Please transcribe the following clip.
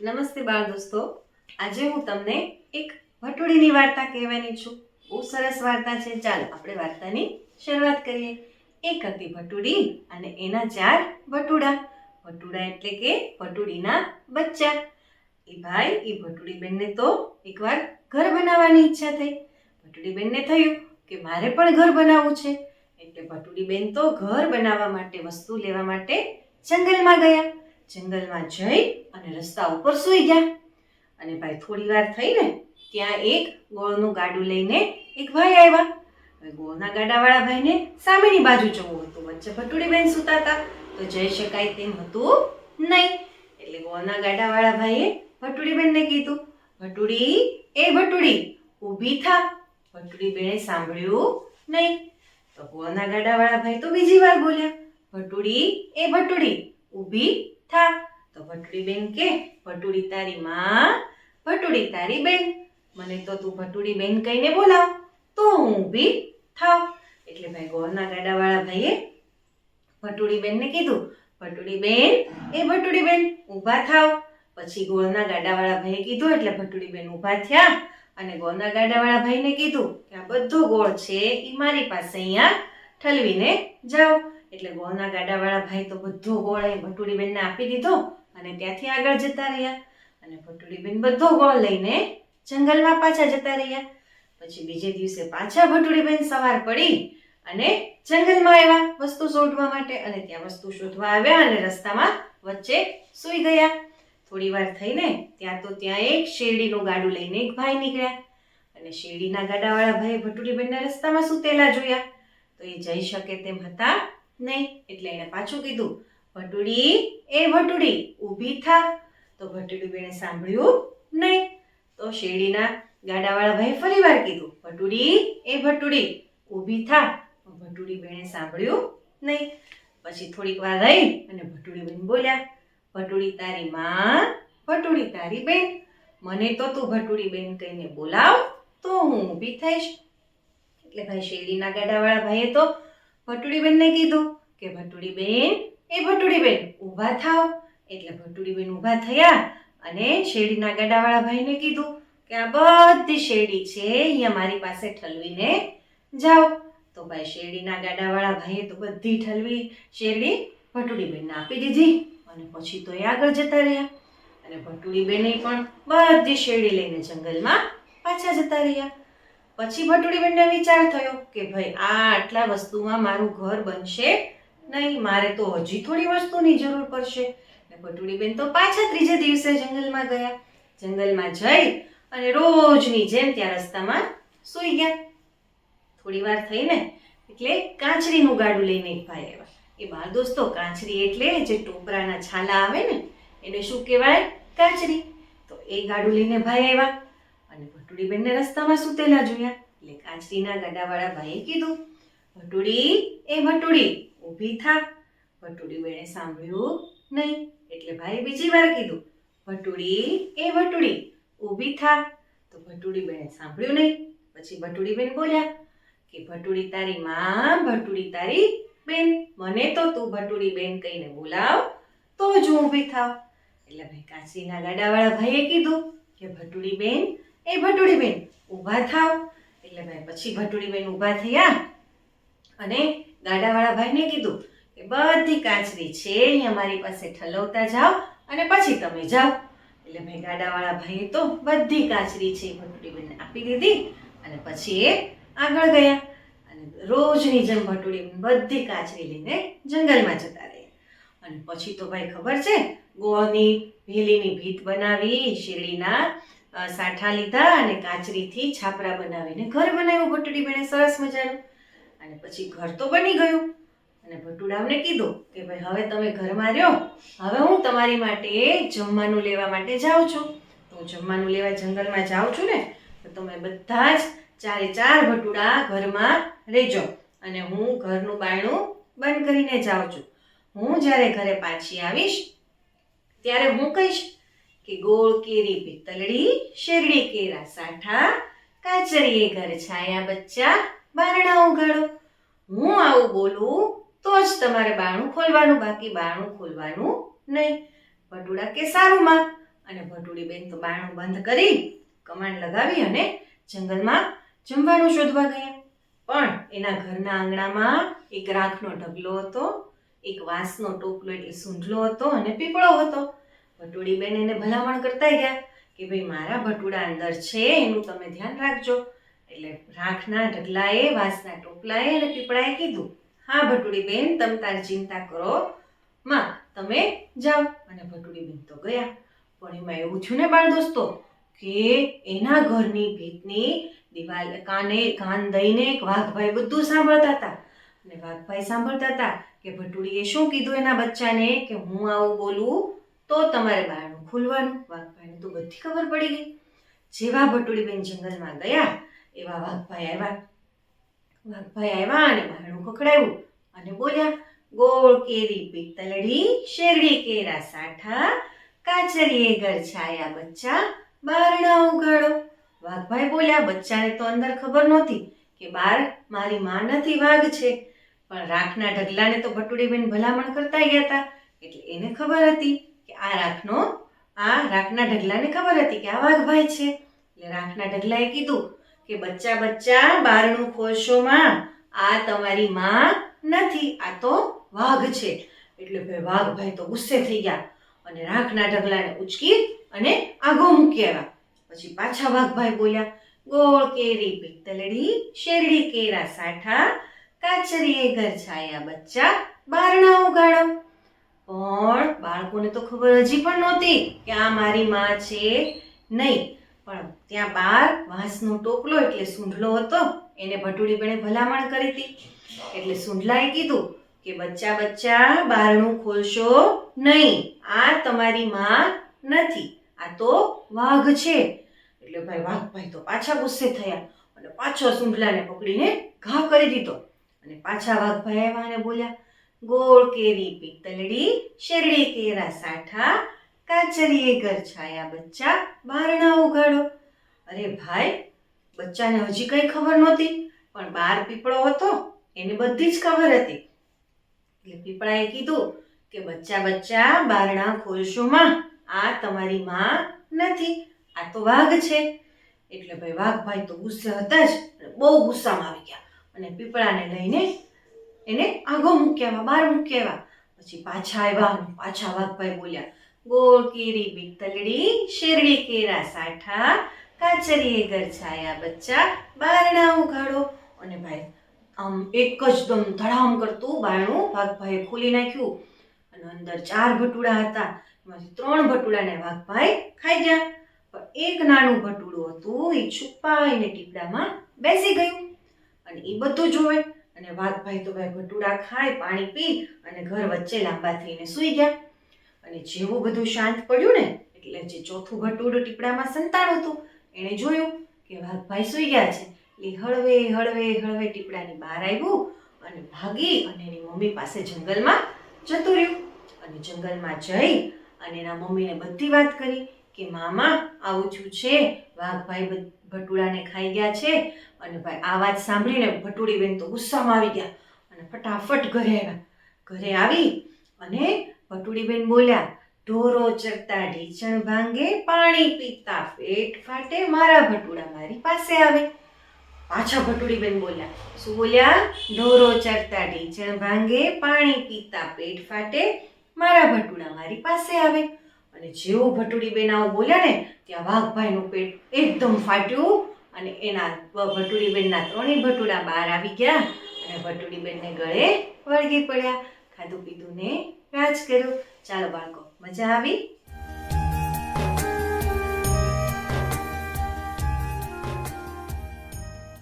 નમસ્તે બાળ દોસ્તો. આજે હું તમને એક વટોડીની વાર્તા કહેવાની છું. બહુ સરસ વાર્તા છે. ચાલો આપણે વાર્તાની શરૂઆત કરીએ. એક હતી ભટુડી અને એના ચાર ભટુડા ભટુડા એટલે કે ભટુડીના બચ્ચા. એ ભાઈ, એ ભટુડી બેનને તો એકવાર ઘર બનાવવાની ઈચ્છા થઈ. ભટુડી બેનને થયું કે મારે પણ ઘર બનાવવું છે. એટલે ભટુડી બેન તો ઘર બનાવવા માટે, વસ્તુ લેવા માટે જંગલમાં ગયા. જંગલમાં જઈ અને રસ્તા ઉપર સૂઈ ગયા. અને ભાઈ થોડી વાર થઈને ત્યાં એક ગોળનું ગાડું લઈને એક ભાઈ આવ્યા. હવે ગોળના ગાડાવાળા ભાઈને સામેની બાજુ જવું હતું. વચ્ચે ભટુડીબેન સૂતા હતા. તો જઈ શકાય તેમ હતું નહીં. એટલે ગોળના ગાડાવાળા ભાઈએ ભટુડીબેનને કીધું, ભટુડી, એ ભટુડી, ઊભી થા. ભટુડી બેણે સાંભળ્યું નહીં. તો ગોળના ગાડાવાળા ભાઈ તો બીજી વાર બોલ્યા, ભટુડી, એ ભટુડી, ઊભી થા? તો ભટુડી બેન કે ભટુડી તારી માં ભટુડી તારી બેન મને તો તું ભટુડી બેન કહીને બોલાવ, તો હું ઊભી થાવ. એટલે ભાઈ ગોળના ગાડાવાળા ભાઈએ ભટુડી બેનને કીધું ભટુડી બેન એ ભટુડી બેન ઊભા થાવ. પછી ગોળના ગાડાવાળા ભાઈએ કીધું, એટલે ભટુડી બેન ઊભા થયા. અને ગોળના ગાડાવાળા ભાઈને કીધું કે, આ બધો ગોળ છે એ મારી પાસે અહીંયા ઠલવીને જાઓ. એટલે ગોળના ગાડાવાળા ભાઈ તો બધો ગોળ એ ભટુડીબેનને આપી દીધો અને ત્યાંથી આગળ જતા રહ્યા. અને ભટુડીબેન બધો ગોળ લઈને જંગલમાં પાછા જતા રહ્યા. પછી બીજે દિવસે પાછા ભટુડીબેન સવાર પડી અને જંગલમાં આવ્યા વસ્તુ શોધવા માટે. અને ત્યાં વસ્તુ શોધવા આવ્યા અને રસ્તામાં વચ્ચે સૂઈ ગયા. થોડી વાર થઈને ત્યાં તો ત્યાં એક શેરડીનું ગાડું લઈને એક ભાઈ નીકળ્યા. અને શેરડીના ગાડાવાળા ભાઈ ભટુડીબેનના રસ્તામાં સૂતેલા જોયા. તો એ જઈ શકે તેમ હતા નહીં? એટલે એણે પાછું કીધું, ભટુડી, એ ભટુડી, ઊભી થા. તો ભટુડી બેને સાંભળ્યું નહીં. તો શેરડીના ગાડાવાળા ભાઈ ફરીવાર કીધું, ભટુડી, એ ભટુડી, ઊભી થા. ભટુડી બેને સાંભળ્યું નહીં. પછી થોડીક વાર રહી અને ભટુડી બેન બોલ્યા, ભટુડી તારી માં, ભટુડી તારી બેન, મને તો તું ભટુડી બેન કહીને બોલાવ, તો હું ઊભી થઈશ. એટલે ભાઈ શેરડીના ગાડાવાળા ભાઈએ તો ભટુડીબેનને કીધું કે ભટુડીબેન, એ ભટુડીબેન ઊભા થાવ. એટલે ભટુડીબેન ઊભા થયા અને શેરડીના ગાડાવાળા ભાઈને કીધું કે આ બધી શેરડી છે, અહીંયા મારી પાસે ઠલવીને જાઓ. તો ભાઈ શેરડીના ગાડાવાળા ભાઈએ તો બધી ઠલવી, શેરડી ભટુડીબેનને આપી દીધી અને પછી તો એ આગળ જતા રહ્યા. અને ભટુડીબેને પણ બધી શેરડી લઈને જંગલમાં પાછા જતા રહ્યા. પછી ભટુડીબેનને વિચાર થયો કે ભાઈ આ આટલા વસ્તુમાં મારું ઘર બનશે નહીં, મારે તો હજી થોડી વસ્તુની જરૂર પડશે. ભટુડીબેન તો પાછા ત્રીજે દિવસે જંગલમાં ગયા. જંગલમાં જઈ અને રોજની જેમ ત્યાં રસ્તામાં સૂઈ ગયા. થોડી વાર થઈને એટલે કાંચરીનું ગાડું લઈને એક ભાઈ આવ્યા. એ બાળ દોસ્તો, કાંચરી એટલે જે ટોપરાના છાલા આવે ને, એને શું કહેવાય? કાંચરી. તો એ ગાડું લઈને ભાઈ આવ્યા. અને ભટુડીબેનને રસ્તામાં સૂતેલા જોયા. એટલે કાંચરીના ગાડાવાળા ભાઈએ કીધું, ભટુડી, એ ભટુડી, ઊભી થા. ભટુડીબેને સાંભળ્યું નહીં. એટલે ભાઈએ બીજી વાર કીધું, ભટુડી, એ ભટુડી, ઊભી થા. તો ભટુડીબેને સાંભળ્યું નહીં. પછી ભટુડીબેન બોલ્યા, કે ભટુડી તારી માં, ભટુડી તારી બેન. મને તો તું ભટુડી બેન કહીને બોલાવ, તો જ હું ઊભી થાવ. એટલે ભાઈ કાચીના ગાડાવાળા ભાઈએ કીધું કે ભટુડી બેન એ ભટુડી બેન, ઊભા થાવ. એટલે ભાઈ પછી ભટુડીબેન ઊભા થયા અને ગાડાવાળા ભાઈને કીધું કે બધી કાચરી છે એ અમારી પાસે ઠલવતા જાઓ અને પછી તમે જાઓ. એટલે ભાઈ ગાડાવાળા ભાઈએ તો બધી કાચરી છે એ ભટુડી બેનને આપી દીધી અને પછી એ આગળ ગયા. અને રોજની જેમ ભટુડીબેન બધી કાચરી લઈને જંગલમાં જતા રહ્યા અને પછી તો ભાઈ ખબર છે, ગોળની ભેલીની ભીત બનાવી શેરડીના સાઠા લીધા અને કાચરીથી છાપરા બનાવીને ઘર બનાવ્યું ભટુડી બેને સરસ મજાનું. અને પછી ઘર તો બની ગયું. અને ભટુડાવને કીધું કે ભાઈ, હવે તમે ઘરમાં રહ્યો. હવે હું તમારી માટે જમવાનું લેવા માટે જાઉં છું. તો જમવાનું લેવા જંગલમાં જાઉં છું ને, તો તમે બધા જ ચારે ચાર ભટુડા ઘરમાં રહેજો. અને હું ઘરનું બાયણું બંધ કરીને જાઉં છું. હું જ્યારે ઘરે પાછી આવીશ, ત્યારે હું કહીશ કે ગોળ કેરી પિત્તલડી, શેરડી કેરા સાઠા, કાચરીએ ઘર છાયા બચ્ચા, બારણા ઉગાડો હું આવું બોલું તો જ તમારે બારણું ખોલવાનું, બાકી બારણું ખોલવાનું નહીં. ભટુડા કે સારું માં અને ભટુડીબેન તો બારણું બંધ કરી કમાન્ડ લગાવી અને જંગલમાં જમવાનું શોધવા ગયા. પણ એના ઘરના આંગણામાં એક રાખનો ઢગલો હતો, એક વાંસનો ટોપલો એટલે સૂંઢલો હતો અને પીપળો હતો. ભટુડીબેન એને ભલામણ કરતા ગયા કે ભાઈ, મારા ભટુડા અંદર છે, એનું તમે ધ્યાન રાખજો. એટલે રાખના ઢગલાએ, વાંસના ટોપલાએ અને પીપળાએ કીધું, હા, ભટુડીબેન, તમે તાર ચિંતા કરો માં, તમે જાઓ. અને ભટુડીબેન તો ગયા. પણ એમાં એવું થયું ને બાળ દોસ્તો, કે એના ઘરની ભીતની દિવાલ, કાને, કાન દઈને એક વાઘભાઈ બધું સાંભળતા હતા. અને વાઘભાઈ સાંભળતા હતા કે ભટુડીએ શું કીધું એના બચ્ચાને, કે હું આવું બોલું તો તમારે બારણું ખોલવાનું. વાઘભાઈને તો બધી ખબર પડી ગઈ. જેવા ભટુડીબેન જંગલમાં ગયા, એવા વાઘભાઈ આવ્યા. વાઘભાઈ આવ્યા અને બારણું ખખડાવ્યું અને બોલ્યા, ગોળ કેરી, પિત્તલડી, શેરડી કેરા સાઠા કાચરીએ ઘર છાયા બચ્ચા બારણા ઉગાડો વાઘભાઈ બોલ્યા, બચ્ચાને તો અંદર ખબર નહોતી કે બાર મારી માં નથી, વાઘ છે. પણ રાખના ઢગલાને તો ભટુડીબેન ભલામણ કરતા ગયા હતા, એટલે એને ખબર હતી. કે આ રાખનો, આ રાખના ઢગલાને ખબર હતી કે આ વાઘભાઈ છે. એટલે રાખના ઢગલાએ કીધું કે બચ્ચા બચ્ચા, બારણું ખોલશો માં આ તમારી માં નથી, આ તો વાઘ છે. એટલે ભાઈ વાઘભાઈ તો ગુસ્સે થઈ ગયા અને રાખના ઢગલાને ઉચકી અને આગો મૂકી આવ્યા. પછી પાછા વાઘભાઈ બોલ્યા, ગોળ કેરી, પિત્તલડી, શેરડી, કેરા, સાઠા, કાચરીએ ઘર છાયા બચ્ચા, બારણા ઉગાડો. પણ બાળકોને તો ખબર હજી પણ નહોતી કે આ મારી માં છે નહીં. પણ ત્યાં બાર વાંસનો ટોપલો એટલે સૂંઢલો હતો, એને ભટુડીબેને ભલામણ કરી હતી. એટલે સૂંઢલાએ કીધું કે, બચ્ચા બચ્ચા, બારણું ખોલશો નહીં. આ તમારી માં નથી. આ તો વાઘ છે. એટલે ભાઈ, વાઘભાઈ તો પાછા ગુસ્સે થયા અને પાછો સૂંઢલાને પકડીને ઘા કરી દીધો. અને પાછા વાઘભાઈ આવ્યા બોલ્યા ગોળ કેરી પિત્તલડી શેરડી કેરા સાઠા કાચરીએ ઘર છાયા બચ્ચા બારણા ઉગાડો. અરે ભાઈ, બચ્ચાને હજી કઈ ખબર નહોતી, પણ બાર પીપળો હતો, એને બધી જ ખબર હતી. એટલે પીપળાએ કીધું કે બચ્ચા બચ્ચા, બારણા ખોલશો માં આ તમારી માં નથી, આ તો વાઘ છે. એટલે ભાઈ વાઘભાઈ તો ગુસ્સે હતા જ બહુ ગુસ્સામાં આવી ગયા અને પીપળાને લઈને એને આગો મૂક્યા બહાર મૂક્યા પછી પાછા આવ્યા પાછા વાઘભાઈ બોલ્યા, ગોળ કેરી પિત્તલડી શેરડી કેરા સાઠા, કાચરીએ ઘર છાયા બચ્ચા, બારણા ઉઘાડો. અને ભાઈ, આમ એક જ દમ ધડામ કરતું બારણું વાઘભાઈએ ખોલી નાખ્યું. અને અંદર ચાર ભટુડા હતા. એમાંથી ત્રણ ભટુડાને વાઘભાઈ ખાઈ ગયા. પણ એક નાનું ભટુડું હતું એ છુપાઈને ટીપડામાં બેસી ગયું. અને એ બધું જોવે. અને વાઘભાઈ તો ભાઈ ભટુડા ખાય, પાણી પી અને ઘર વચ્ચે લાંબા થઈને સૂઈ ગયા. અને જેવું બધું શાંત પડ્યું ને, એટલે જે ચોથું ભટુડું ટીપડામાં સંતાડું હતું, એણે જોયું કે વાઘભાઈ સૂઈ ગયા છે. એટલે હળવે હળવે હળવે ટીપડાની બહાર આવ્યું અને ભાગી અને એની મમ્મી પાસે જંગલમાં જતું રહ્યું. અને જંગલમાં જઈ અને એના મમ્મીને બધી વાત કરી. કે મામા, આવું છું છે. વાઘભાઈ ભટુડાને ખાઈ ગયા છે. અને ભાઈ, આ વાત સાંભળીને ભટુડીબેન તો ગુસ્સામાં આવી ગયા. અને ફટાફટ ઘરે આવ્યા. ઘરે આવી અને ભટુડીબેન બોલ્યા, ઢોરો ચરતા ઢીચણ ભાંગે, પાણી પીતા પેટ ફાટે, મારા ભટુડા મારી પાસે આવે. પાછા ભટુડીબેન બોલ્યા, શું બોલ્યા? ઢોરો ચરતા ઢીચણ ભાંગે, પાણી પીતા પેટ ફાટે, મારા ભટુડા મારી પાસે આવે. અને જેવો ભટુડીબેન આવું બોલ્યા ને, ત્યાં વાઘભાઈનું પેટ એકદમ ફાટ્યું અને એના ભટુડી ભટુડીબેનના ત્રણેય ભટુડા બહાર આવી ગયા અને ભટુડીબેનને ગળે વળગી પડ્યા. ખાધું પીધું ને રાજ કર્યું. ચાલો બાળકો, મજા આવી?